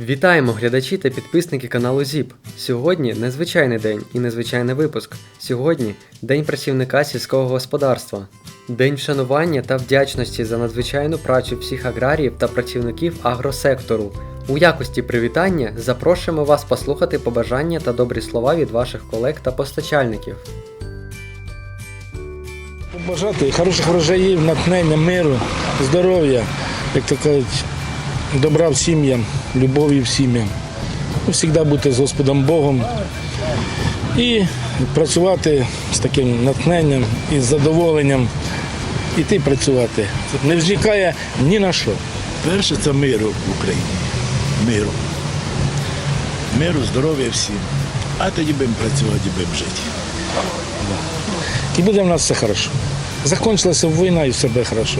Вітаємо глядачі та підписники каналу ЗІП. Сьогодні незвичайний день і незвичайний випуск. Сьогодні День працівника сільського господарства. День вшанування та вдячності за надзвичайну працю всіх аграріїв та працівників агросектору. У якості привітання запрошуємо вас послухати побажання та добрі слова від ваших колег та постачальників. Побажати хороших врожаїв, натхнення, миру, здоров'я, як то кажуть, добра в сім'ям, любові в сім'ям. Ну, Завжди бути з Господом Богом і працювати з таким натхненням і з задоволенням. Іти працювати. Не вжикає ні на що. Перше це миру в Україні. Миру. Миру, здоров'я всім. А тоді будемо працювати будемо жити. І буде в нас все хорошо. Закончилася війна і все буде хорошо.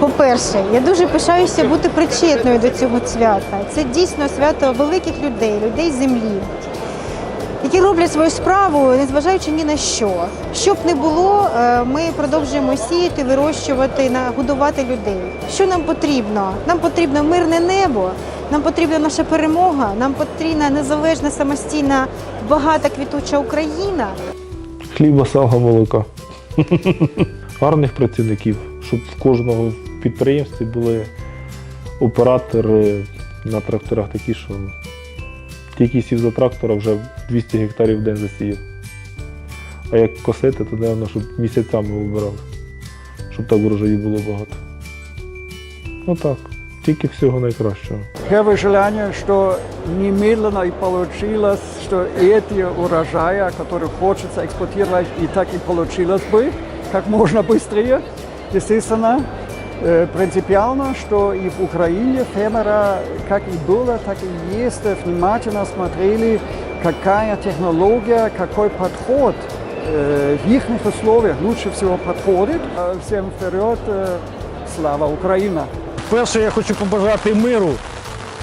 По-перше, я дуже пишаюся бути причетною до цього свята. Це дійсно свято великих людей, людей землі, які роблять свою справу, незважаючи ні на що. Щоб не було, е, ми продовжуємо сіяти, вирощувати, нагодувати людей. Що нам потрібно? Нам потрібно мирне небо, нам потрібна наша перемога, нам потрібна незалежна, самостійна, багата квітуча Україна. хліба, сала, молока. Гарних працівників, щоб в кожного підприємстві були оператори на тракторах такі, що тільки сів за трактора вже 200 гектарів в день засіяв. А як косити, то напевно, щоб місяцями вибирали, щоб так врожаїв було багато. Отак Тільки всього найкращого. Первое желание, что немедленно и получилось, что эти урожая, которые хочется экспортировать, и так и получилось бы, как можно быстрее. Естественно, э, принципиально, что и в Украине фермера, как и было, так и есть, внимательно смотрели, какая технология, какой подход э, в их условиях лучше всего подходит. А Всем вперед, э, слава Украина! Перше, я хочу побажати миру,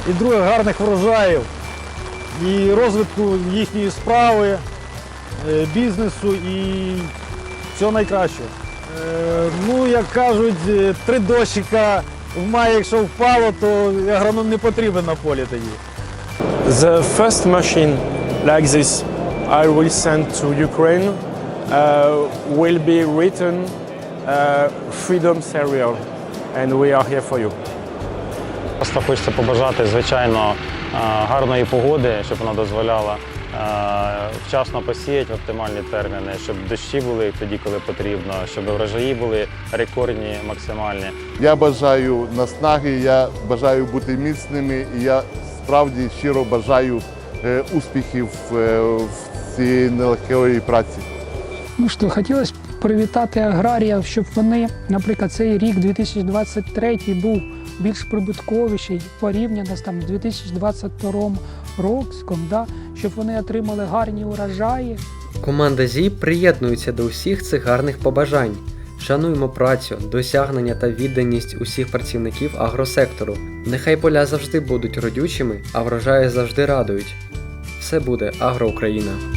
і друге гарних врожаїв, і розвитку їхньої справи, е, бізнесу і всього найкращого. Е, Ну, як кажуть, е, три дощика в маї, якщо впало, то агроном не потрібен на полі тоді. The first machine like this I will send to Ukraine uh, will be written uh, Freedom Serial, and we are here for you. Просто хочеться побажати, звичайно, е, гарної погоди, щоб вона дозволяла е, вчасно посіяти в оптимальні терміни, щоб дощі були тоді, коли потрібно, щоб врожаї були рекордні, максимальні. Я бажаю наснаги, я бажаю бути міцними і я справді щиро бажаю е, успіхів в цій нелегкої праці. Ну що, хотілося б привітати аграріїв, щоб вони, наприклад, цей рік 2023 був більш прибутковіший порівняно з там 2022 роком, да? щоб вони отримали гарні урожаї, Команда ЗІП приєднується до усіх цих гарних побажань. Шануємо працю, досягнення та відданість усіх працівників агросектору. Нехай поля завжди будуть родючими, а врожаї завжди радують. Все буде Агроукраїна.